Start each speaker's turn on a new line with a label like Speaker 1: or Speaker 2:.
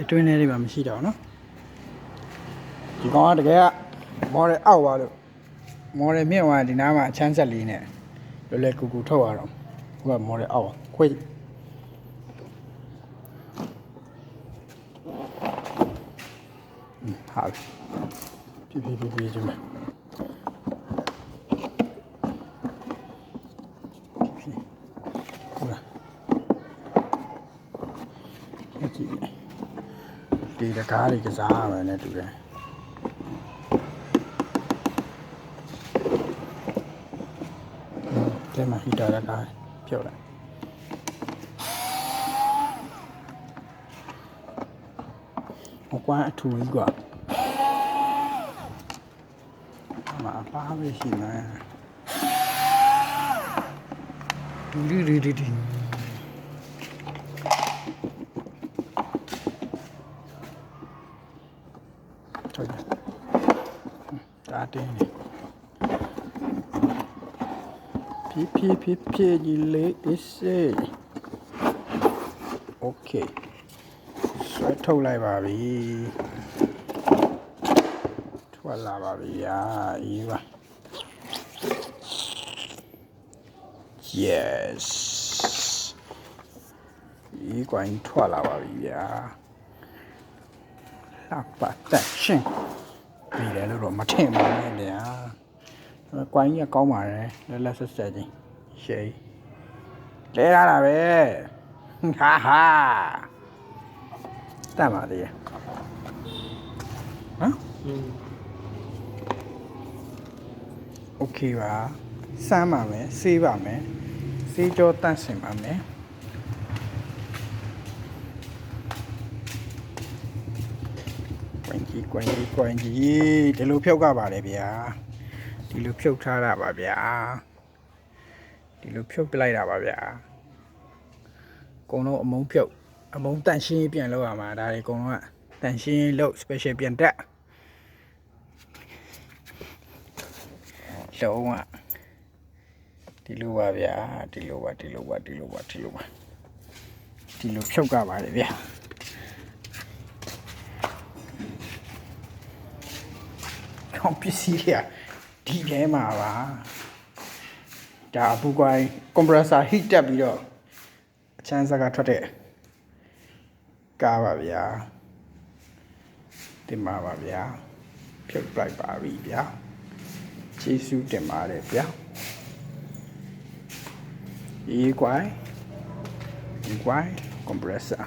Speaker 1: အတွင်းထဲတွေမှာမရှိတော့ဘူးနော်ဒီကောင်ကတကယ်ကမော်ဒယ်အောက်သွားလို့မော်ဒယ်မြင့်သွားဒီနားမှာအချမ်းဆက်လေးနဲ့လွယ်လွယ်ကူကူထုတ်ရတော့ဟိုကမော်ဒယ်အောက်ခွေးဟာပြီပြပြပြပြကျမ ဒီတကားတွေကစားရမယ်နဲ့တူတယ်။ကျမဟီတာတကားပြောလိုက်။အကွမ်းအထူကြီးကွာ။မအပါပဲရှိနေ။ဒီဒီဒီဒီ ဒါတင်းနေဖြည်းဖြည်းဖြည်းဖြည်းကြီးလေးအစ်စေးโอเคဆွဲထုတ်လိုက်ပါပြီထွက်လာပါပြီအာအေးပါ yes ဒီကွင်ထွက်လာပါပြီဗျာလှပတက်ရှင် ပြီးတယ်လို့တော့မထင်ပါနဲ့ဗျာကွင်ကြီးကကောင်းပါတယ်လက်လက်ဆက်ဆက်ချင်းရှေးလဲရတာပဲဟာဟာတတ်ပါသေးရဲ့ဟမ် โอเคပါစမ်းပါမယ်စေးပါမယ်စေးကြောတန့်စင်ပါမယ် ကွင်ကြီးကွင်ကြီးကွင်ကြီးဒီလိုဖြုတ်ကပါလေဗျာဒီလိုဖြုတ်ထားတာပါဗျာဒီလိုဖြုတ်ပလိုက်တာပါဗျာအကုန်လုံးအမုံဖြုတ်အမုံတန့်ရှင်းရေးပြန်လုပ်ရမှာဒါတွေအကုန်လုံးကတန့်ရှင်းရေးလုပ် special ပြန်တက်လုံးဝဒီလိုပါဗျာဒီလိုပါဒီလိုပါဒီလိုပါဒီလိုပါဒီလိုဖြုတ်ကပါလေဗျာ ကောင်းပစ္စည်းရဒီထဲမှာပါဒါအပူကွိုင်းကွန်ပရက်ဆာဟီတ်တက်ပြီးတော့အချမ်းစကထွက်တဲ့ကားပါဗျာတင်ပါပါဗျာဖြုတ်လိုက်ပါပြီဗျာကျေးဇူးတင်ပါတယ်ဗျာဒီကွိုင်းဒီကွိုင်းကွန်ပရက်ဆာ